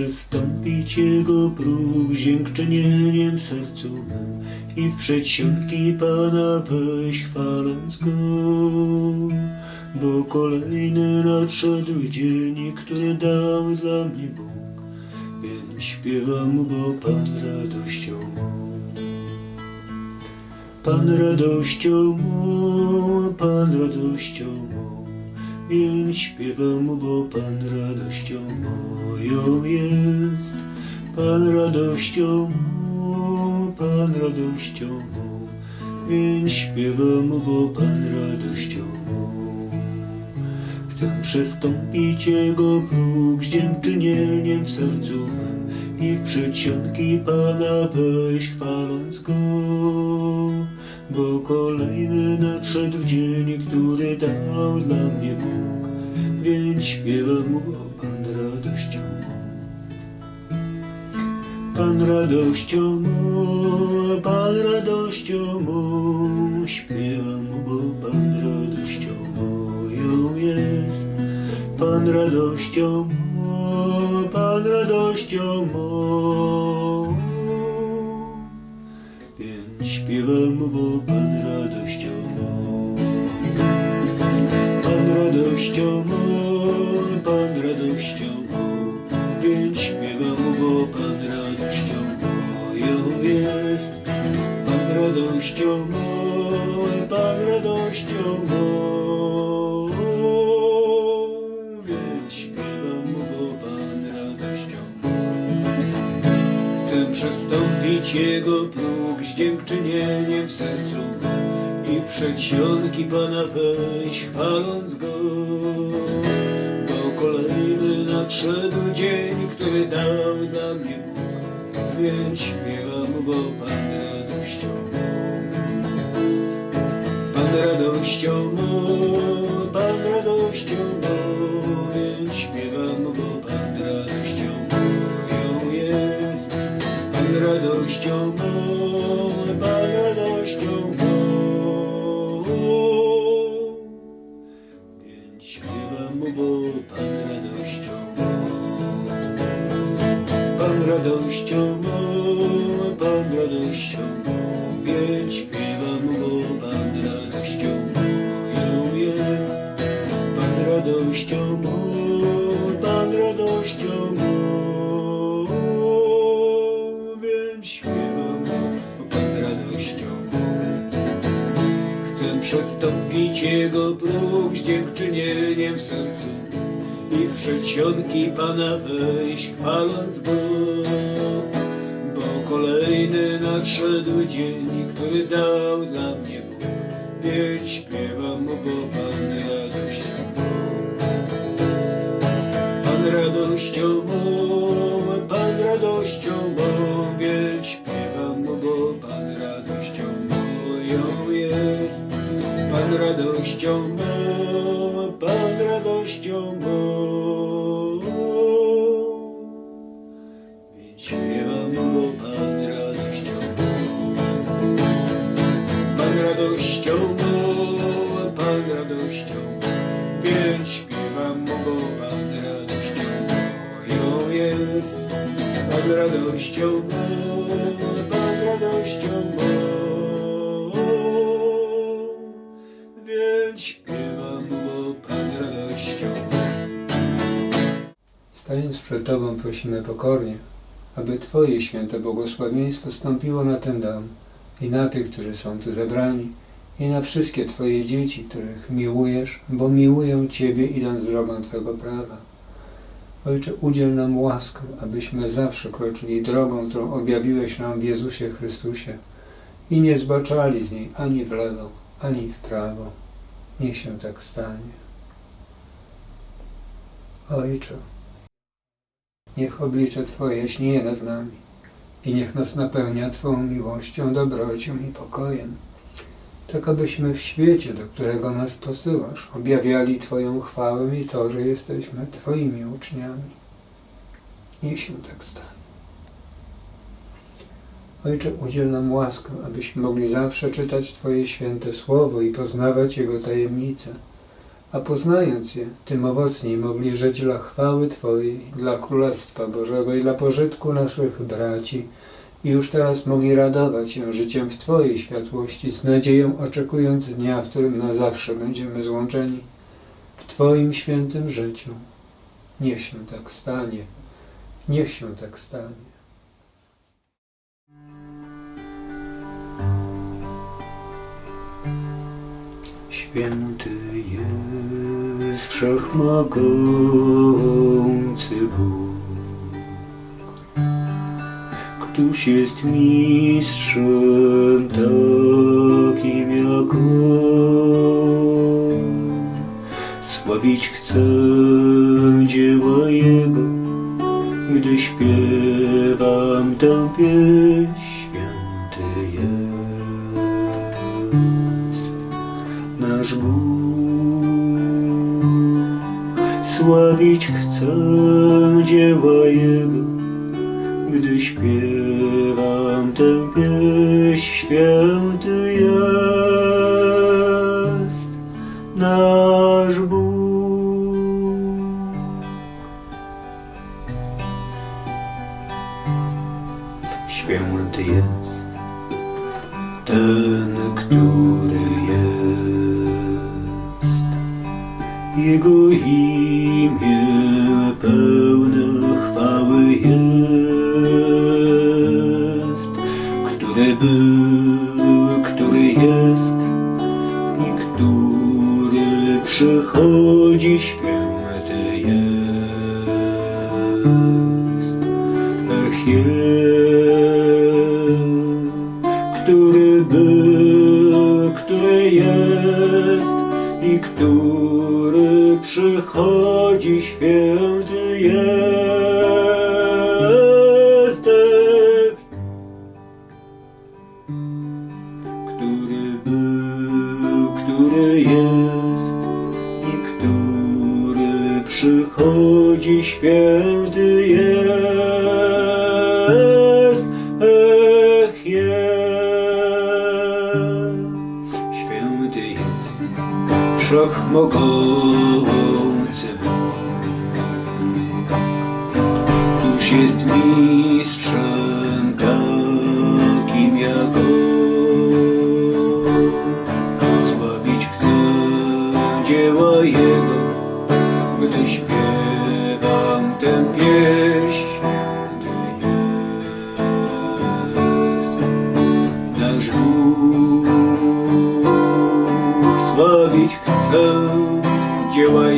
Chcę przestąpić Jego próg dziękczynieniem sercu i w przedsionki Pana wejść chwaląc Go. Bo kolejny nadszedł dzień, który dał dla mnie Bóg, więc śpiewam Mu, bo Pan radością mą. Pan radością mą, Pan radością mą, więc śpiewam mu, bo Pan radością moją jest. Pan radością mą, Pan radością mą, więc śpiewam mu, bo Pan radością mą. Chcę przestąpić Jego próg z dziękczynieniem w sercu mym i w przedsionki Pana wejść chwaląc Go. Bo kolejny nadszedł dzień, który dał dla mnie Bóg, więc śpiewam Mu, bo Pan radością mą. Pan radością mą, Pan radością mą, śpiewam Mu, bo Pan radością moją jest. Pan radością mą, Pan radością mą. Bo Pan radością mą. Pan radością mą, Pan radością mą. Więc śpiewam bo Pan radością moją jest. Pan radością mą, Pan radością mą. Więc śpiewam bo Pan radością. Chcę przestąpić Jego próg z dziękczynieniem w sercu i przedsionki Pana wejść, chwaląc Go. Bo kolejny nadszedł dzień, który dał dla mnie Bóg, więc śpiewam, bo Pan radością. Pan radością mą, Pan radością mą, więc śpiewam, bo Pan radością moją jest. Pan radością Pan radością mą, Pan radością mą, więc śpiewam, bo Pan radością moją jest. Pan radością mą, Pan radością mą, więc śpiewam, bo Pan radością. Chcę przestąpić Jego próg z dziękczynieniem w sercu i w przedsionki Pana wejść, chwaląc Go. Bo kolejny nadszedł dzień, który dał dla mnie Bóg, więc śpiewam bo Pan radością mą. Pan radością mą, Pan radością mą, więc śpiewam bo Pan radością moją jest. Pan radością mą, Pan radością mą. Radością radością mą, więc śpiewam bo Pan radością. Stając przed Tobą prosimy pokornie, aby Twoje święte błogosławieństwo stąpiło na ten dom i na tych, którzy są tu zebrani i na wszystkie Twoje dzieci, których miłujesz, bo miłują Ciebie idąc drogą Twego prawa. Ojcze, udziel nam łaskę, abyśmy zawsze kroczyli drogą, którą objawiłeś nam w Jezusie Chrystusie i nie zbaczali z niej ani w lewo, ani w prawo. Niech się tak stanie. Ojcze, Niech oblicze Twoje śnieje nad nami i niech nas napełnia Twą miłością, dobrocią i pokojem, tak abyśmy w świecie, do którego nas posyłasz, objawiali Twoją chwałę i to, że jesteśmy Twoimi uczniami. Niech się tak stanie. Ojcze, udziel nam łaskę, abyśmy mogli zawsze czytać Twoje święte słowo i poznawać Jego tajemnice, a poznając je, tym owocniej mogli żyć dla chwały Twojej, dla Królestwa Bożego i dla pożytku naszych braci i już teraz mogli radować się życiem w Twojej światłości, z nadzieją oczekując dnia, w którym na zawsze będziemy złączeni w Twoim świętym życiu. Niech się tak stanie. Niech się tak stanie. Święty jest wszechmogący Bóg, Któż jest mistrzem takim jak On. Sławić chcę dzieła Jego, gdy śpiewam tę pieśń. Święty jest nasz Bóg. Sławić chcę dzieła Jego, gdy śpiewam. Święty jest nasz Bóg. Święty jest ten, który jest. Jego imię pełne chwały jest, który był, przychodzi święty jest. Ech jest, który był, który jest i który przychodzi święty jest. Święty jest. Jest, święty jest, wszechmogący Bóg. Któż jest mistrzem Sławić chcę dzieła Jego,